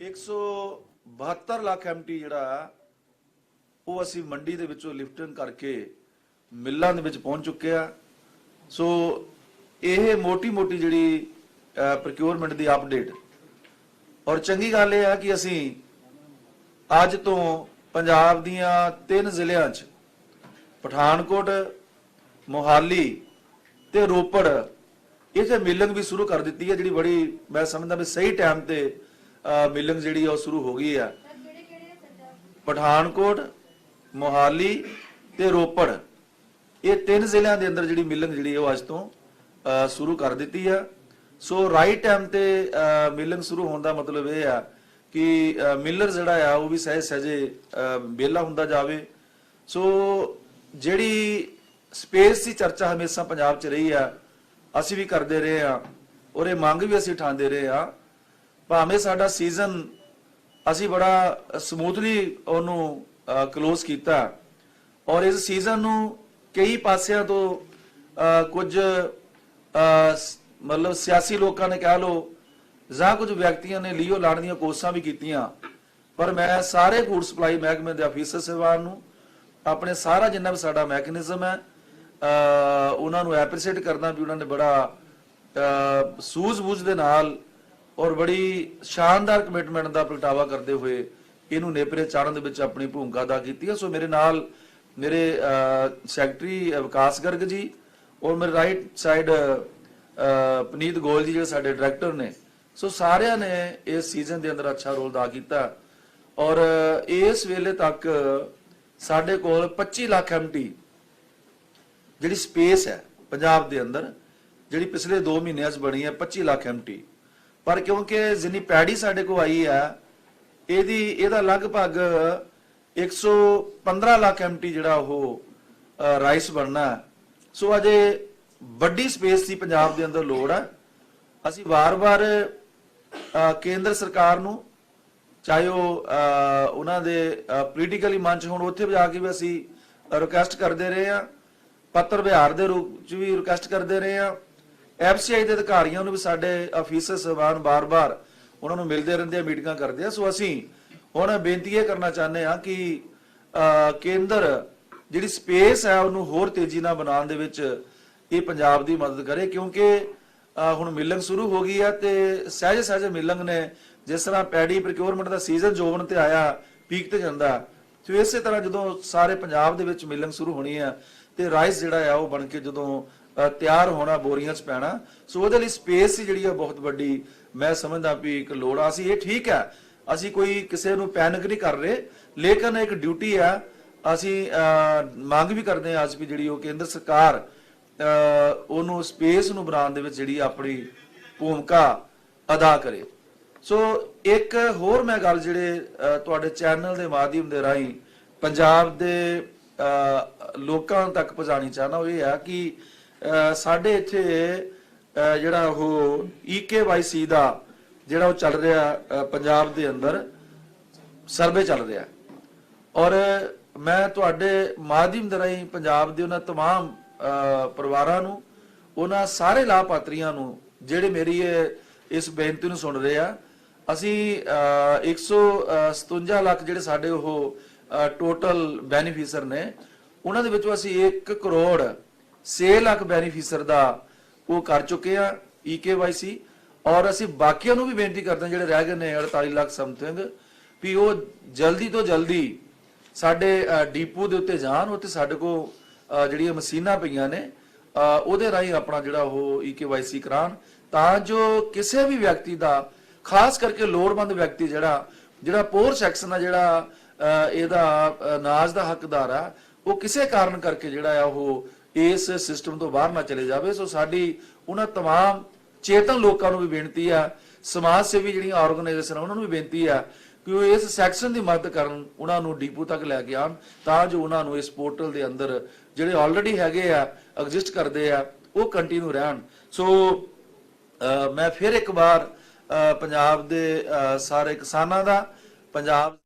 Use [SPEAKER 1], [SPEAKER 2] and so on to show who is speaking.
[SPEAKER 1] 172 lakh empty ਜਿਹੜਾ, ਉਹ ਅਸੀਂ ਮੰਡੀ ਦੇ ਵਿੱਚੋਂ ਲਿਫਟਿੰਗ ਕਰਕੇ ਮਿੱਲਾਂ ਦੇ ਵਿੱਚ ਪਹੁੰਚ ਚੁੱਕੇ ਆ। ਸੋ ਇਹ ਮੋਟੀ-ਮੋਟੀ ਜਿਹੜੀ ਪ੍ਰੋਕਿਉਰਮੈਂਟ ਦੀ ਅਪਡੇਟ ਔਰ ਚੰਗੀ ਗੱਲ ਇਹ ਆ ਕਿ ਅਸੀਂ ਅੱਜ ਤੋਂ ਪੰਜਾਬ ਦੀਆਂ ਤਿੰਨ ਜ਼ਿਲ੍ਹਿਆਂ 'ਚ, ਪਠਾਨਕੋਟ, ਮੋਹਾਲੀ ਤੇ ਰੋਪੜ ਇਥੇ ਮਿਲਿੰਗ ਵੀ ਸ਼ੁਰੂ ਕਰ ਦਿੱਤੀ ਹੈ, ਜਿਹੜੀ ਬੜੀ ਮੈਂ ਸਮਝਦਾ ਵੀ ਸਹੀ ਟਾਈਮ ਤੇ ਮਿਲਿੰਗ ਜਿਹੜੀ ਆ ਉਹ ਸ਼ੁਰੂ ਹੋ ਗਈ ਆ। ਪਠਾਨਕੋਟ ਮੋਹਾਲੀ ਤੇ ਰੋਪੜ। ਇਹ ਤਿੰਨ ਜ਼ਿਲ੍ਹਿਆਂ ਦੇ ਅੰਦਰ ਜਿਹੜੀ ਮਿਲਿੰਗ ਜਿਹੜੀ ਉਹ ਅੱਜ ਤੋਂ ਸ਼ੁਰੂ ਕਰ ਦਿੱਤੀ ਆ। ਸੋ ਰਾਈਟ ਟਾਈਮ ਤੇ ਮਿਲਿੰਗ ਸ਼ੁਰੂ ਹੋਣ ਦਾ ਮਤਲਬ ਇਹ ਆ ਕਿ ਮਿਲਰ ਜਿਹੜਾ ਆ ਉਹ ਵੀ ਸਹਿਜ ਸਹਿਜੇ ਅ, ਹੁੰਦਾ ਜਾਵੇ। ਸੋ ਜਿਹੜੀ ਸਪੇਸ ਦੀ ਚਰਚਾ ਹਮੇਸ਼ਾ ਪੰਜਾਬ 'ਚ ਰਹੀ ਆ ਅਸੀਂ ਵੀ ਕਰਦੇ ਰਹੇ ਆ। ਔਰ ਇਹ ਮੰਗ ਵੀ ਅਸੀਂ ਉਠਾਉਂਦੇ ਰਹੇ ਆ ਭਾਵੇਂ ਸਾਡਾ ਸੀਜ਼ਨ ਅਸੀਂ ਬੜਾ ਸਮੂਥਲੀ ਉਹਨੂੰ ਕਲੋਜ਼ ਕੀਤਾ ਔਰ ਇਸ ਸੀਜ਼ਨ ਨੂੰ ਕਈ ਪਾਸਿਆਂ ਤੋਂ ਕੁਝ ਮਤਲਬ ਸਿਆਸੀ ਲੋਕਾਂ ਨੇ ਕਹਿ ਲੋ ਜਾਂ ਕੁਝ ਵਿਅਕਤੀਆਂ ਨੇ ਲੀਓ ਲਾਣ ਦੀਆਂ ਕੋਸ਼ਿਸ਼ਾਂ ਵੀ ਕੀਤੀਆਂ, ਪਰ ਮੈਂ ਸਾਰੇ ਫੂਡ ਸਪਲਾਈ ਮਹਿਕਮੇ ਦੇ ਅਫੀਸਰ ਸੇਵਾਨ ਨੂੰ, ਆਪਣੇ ਸਾਰਾ ਜਿੰਨਾ ਵੀ ਸਾਡਾ ਮੈਕੈਨਿਜ਼ਮ ਹੈ ਉਹਨਾਂ ਨੂੰ ਐਪਰੀਸ਼ੀਏਟ ਕਰਦਾ ਵੀ ਉਹਨਾਂ ਨੇ ਬੜਾ ਸੂਝ-ਬੂਝ ਦੇ ਨਾਲ ਔਰ ਬੜੀ ਸ਼ਾਨਦਾਰ ਕਮਿਟਮੈਂਟ ਦਾ ਪ੍ਰਗਟਾਵਾ ਕਰਦੇ ਹੋਏ ਇਹਨੂੰ ਨੇਪਰੇ ਚਾੜਨ ਦੇ ਵਿੱਚ ਆਪਣੀ ਭੂਮਿਕਾ ਅਦਾ ਕੀਤੀ ਹੈ। ਸੋ ਮੇਰੇ ਨਾਲ ਮੇਰੇ ਸੈਕਟਰੀ ਵਿਕਾਸ ਗਰਗ ਜੀ ਔਰ ਮੇਰੇ ਰਾਈਟ ਸਾਈਡ ਪਨੀਤ ਗੋਲ ਜੀ ਜਿਹੜੇ ਸਾਡੇ ਡਾਇਰੈਕਟਰ ਨੇ। ਸੋ ਸਾਰਿਆਂ ਨੇ ਇਸ ਸੀਜ਼ਨ ਦੇ ਅੰਦਰ ਅੱਛਾ ਰੋਲ ਅਦਾ ਕੀਤਾ। ਔਰ ਇਸ ਵੇਲੇ ਤੱਕ ਸਾਡੇ ਕੋਲ 25 ਲੱਖ ਐਮਟੀ ਜਿਹੜੀ ਸਪੇਸ ਹੈ ਪੰਜਾਬ ਦੇ ਅੰਦਰ, ਜਿਹੜੀ ਪਿਛਲੇ 2 ਮਹੀਨਿਆਂ 'ਚ ਬਣੀ ਹੈ 25 ਲੱਖ ਐਮਟੀ ਪਰ ਕਿਉਂਕਿ ਜਿੰਨੀ ਪੈੜੀ ਸਾਡੇ ਕੋਲ ਆਈ ਹੈ ਇਹਦੀ, ਇਹਦਾ ਲਗਭਗ 115 ਲੱਖ ਐਮਟੀ ਜਿਹੜਾ ਉਹ ਰਾਈਸ ਬਣਨਾ। ਸੋ ਅਜੇ ਵੱਡੀ ਸਪੇਸ ਦੀ ਪੰਜਾਬ ਦੇ ਅੰਦਰ ਲੋੜ ਹੈ ਅਸੀਂ ਵਾਰ-ਵਾਰ ਕੇਂਦਰ ਸਰਕਾਰ ਨੂੰ, ਚਾਹੇ ਉਹ ਉਹਨਾਂ ਦੇ ਪੋਲੀਟੀਕਲੀ ਮੰਚ ਹੋਣ, ਉੱਥੇ ਜਾ ਕੇ ਵੀ ਅਸੀਂ ਰਿਕੁਐਸਟ ਕਰਦੇ ਰਹੇ ਆ। ਪੱਤਰ ਵਿਹਾਰ ਦੇ ਰੂਪ ਚ ਵੀ ਰਿਕੁਐਸਟ ਕਰਦੇ ਰਹੇ ਆ। ਐਫਸੀਆਈ ਦੇ ਅਧਿਕਾਰੀਆਂ ਨੂੰ ਵੀ ਸਾਡੇ ਅਫੀਸਰ ਸਹਿਬਾਨ ਬਾਰ-ਬਾਰ ਉਹਨਾਂ ਨੂੰ ਮਿਲਦੇ ਰਹਿੰਦੇ ਆ, ਮੀਟਿੰਗਾਂ ਕਰਦੇ ਆ। ਸੋ ਅਸੀਂ ਹੁਣ ਬੇਨਤੀ ਇਹ ਕਰਨਾ ਚਾਹੁੰਦੇ ਆ ਕਿ ਕੇਂਦਰ ਜਿਹੜੀ ਸਪੇਸ ਹੈ ਉਹਨੂੰ ਹੋਰ ਤੇਜ਼ੀ ਨਾਲ ਬਣਾਉਣ ਦੇ ਵਿੱਚ ਇਹ ਪੰਜਾਬ ਦੀ ਮਦਦ ਕਰੇ, ਕਿਉਂਕਿ ਹੁਣ ਮਿਲੰਗ ਸ਼ੁਰੂ ਹੋ ਗਈ ਆ ਤੇ ਸਹਿਜ ਸਹਿਜ ਮਿਲੰਗ ਨੇ, ਜਿਸ ਤਰ੍ਹਾਂ ਪੈਡੀ ਪ੍ਰੋਕਿਉਰਮੈਂਟ ਦਾ ਸੀਜ਼ਨ ਜੋਬਨ ਤੇ ਆਇਆ ਪੀਕ ਤੇ ਜਾਂਦਾ, ਸੋ ਇਸੇ ਤਰ੍ਹਾਂ ਜਦੋਂ ਸਾਰੇ ਪੰਜਾਬ ਦੇ ਵਿੱਚ ਮਿਲੰਗ ਸ਼ੁਰੂ ਹੋਣੀ ਆ ਤੇ ਰਾਈਸ ਜਿਹੜਾ ਆ ਉਹ ਬਣ ਕੇ ਜਦੋਂ ਤਿਆਰ ਹੋਣਾ ਬੋਰੀਆਂ 'ਚ ਪੈਣਾ। ਸੋ ਉਹਦੇ ਲਈ ਸਪੇਸ ਜਿਹੜੀ ਆ ਬਹੁਤ ਵੱਡੀ। ਮੈਂ ਸਮਝਦਾ ਵੀ ਇੱਕ ਲੋੜ ਆ। ਸੀ ਇਹ ਠੀਕ ਹੈ ਅਸੀਂ ਕੋਈ ਕਿਸੇ ਨੂੰ ਪੈਨਿਕ ਨਹੀਂ ਕਰ ਰਹੇ। ਲੇਕਿਨ ਇੱਕ ਡਿਊਟੀ ਆ। ਅਸੀਂ ਮੰਗ ਵੀ ਕਰਦੇ ਹਾਂ ਅੱਜ ਵੀ ਜਿਹੜੀ ਉਹ ਕੇਂਦਰ ਸਰਕਾਰ ਉਹਨੂੰ ਸਪੇਸ ਨੂੰ ਬਣਾਉਣ ਦੇ ਵਿੱਚ ਜਿਹੜੀ ਆਪਣੀ ਭੂਮਿਕਾ ਅਦਾ ਕਰੇ। ਸੋ ਇੱਕ ਹੋਰ ਮੈਂ ਗੱਲ ਜਿਹੜੇ ਤੁਹਾਡੇ ਚੈਨਲ ਦੇ ਮਾਧਿਅਮ ਦੇ ਰਾਹੀਂ ਪੰਜਾਬ ਦੇ ਅ, ਲੋਕਾਂ ਤੱਕ ਪਹੁੰਚਾਣੀ ਚਾਹਨਾ ਉਹ ਇਹ ਆ ਕਿ ਸਾਡੇ ਇੱਥੇ ਅ, ਜਿਹੜਾ ਉਹ ਈਕੇਵਾਈਸੀ ਦਾ ਜਿਹੜਾ ਉਹ ਚੱਲ ਰਿਹਾ ਅ, ਪੰਜਾਬ ਦੇ ਅੰਦਰ ਸਰਵੇ ਚੱਲ ਰਿਹਾ ਔਰ ਮੈਂ ਤੁਹਾਡੇ ਮਾਧਿਅਮ ਦੇ ਰਾਹੀਂ ਪੰਜਾਬ ਦੇ ਉਹਨਾਂ तमाम ਅ, ਪਰਿਵਾਰਾਂ ਨੂੰ ਉਹਨਾਂ ਸਾਰੇ ਲਾਭਪਾਤਰੀਆਂ ਨੂੰ ਜਿਹੜੇ ਮੇਰੀ ਇਹ ਇਸ ਬੇਨਤੀ ਨੂੰ ਸੁਣ ਰਹੇ ਆ ਅਸੀਂ ਅ, 157 ਲੱਖ ਜਿਹੜੇ ਸਾਡੇ ਉਹ ਟੋਟਲ ਬੈਨੀਫੀਸ਼ਰ ਨੇ ਉਹਨਾਂ ਦੇ ਵਿੱਚੋਂ ਅਸੀਂ 1 ਕਰੋੜ 6 ਲੱਖ ਬੈਨੀਫੀਸ਼ਰ ਦਾ ਉਹ ਕਰ ਚੁੱਕੇ ਆ EKYC ਔਰ ਅਸੀਂ ਬਾਕੀਆਂ ਨੂੰ ਵੀ ਬੇਨਤੀ ਕਰਦੇ ਹਾਂ ਜਿਹੜੇ ਰਹਿ ਗਏ ਨੇ 48 ਲੱਖ ਸਮਥਿੰਗ ਵੀ ਉਹ ਜਲਦੀ ਤੋਂ ਜਲਦੀ ਸਾਡੇ ਡੀਪੂ ਦੇ ਉੱਤੇ ਜਾਣ ਉੱਤੇ ਸਾਡੇ ਕੋ ਜਿਹੜੀਆਂ ਮਸ਼ੀਨਾਂ ਪਈਆਂ ਨੇ ਉਹਦੇ ਰਾਹੀਂ ਆਪਣਾ ਜਿਹੜਾ ਉਹ EKYC ਕਰਾਣ ਤਾਂ ਜੋ ਕਿਸੇ ਵੀ ਵਿਅਕਤੀ ਦਾ ਖਾਸ ਕਰਕੇ ਲੋੜਵੰਦ ਵਿਅਕਤੀ ਜਿਹੜਾ ਜਿਹੜਾ ਪੋਰ ਸੈਕਸ਼ਨ ਆ ਜਿਹੜਾ ਇਹਦਾ ਅ, ਅਨਾਜ ਦਾ ਹੱਕਦਾਰ ਆ ਉਹ ਕਿਸੇ ਕਾਰਨ ਕਰਕੇ ਜਿਹੜਾ ਆ ਉਹ ਇਸ ਸਿਸਟਮ ਤੋਂ ਬਾਹਰ ਨਾ ਚਲੇ ਜਾਵੇ ਸੋ ਸਾਡੀ ਉਹਨਾਂ तमाम ਚੇਤਨ ਲੋਕਾਂ ਨੂੰ ਵੀ ਬੇਨਤੀ ਆ ਸਮਾਜ ਸੇਵੀ ਜਿਹੜੀਆਂ ਆਰਗੇਨਾਈਜੇਸ਼ਨ ਉਹਨਾਂ ਨੂੰ ਵੀ ਬੇਨਤੀ ਆ ਕਿ ਉਹ ਇਸ ਸੈਕਸ਼ਨ ਦੀ ਮਦਦ ਕਰਨ ਉਹਨਾਂ ਨੂੰ ਡੀਪੂ ਤੱਕ ਲੈ ਕੇ ਆਉਣ ਤਾਂ ਜੋ ਉਹਨਾਂ ਨੂੰ ਇਸ ਪੋਰਟਲ ਦੇ ਅੰਦਰ ਜਿਹੜੇ ਆਲਰੇਡੀ ਹੈਗੇ ਆ ਐਗਜ਼ਿਸਟ ਕਰਦੇ ਆ ਉਹ ਕੰਟੀਨਿਊ ਰਹਿਣ ਸੋ ਅ, ਮੈਂ ਫਿਰ ਇੱਕ ਵਾਰ ਅ, ਪੰਜਾਬ ਦੇ ਅ, ਸਾਰੇ ਕਿਸਾਨਾਂ ਦਾ ਪੰਜਾਬ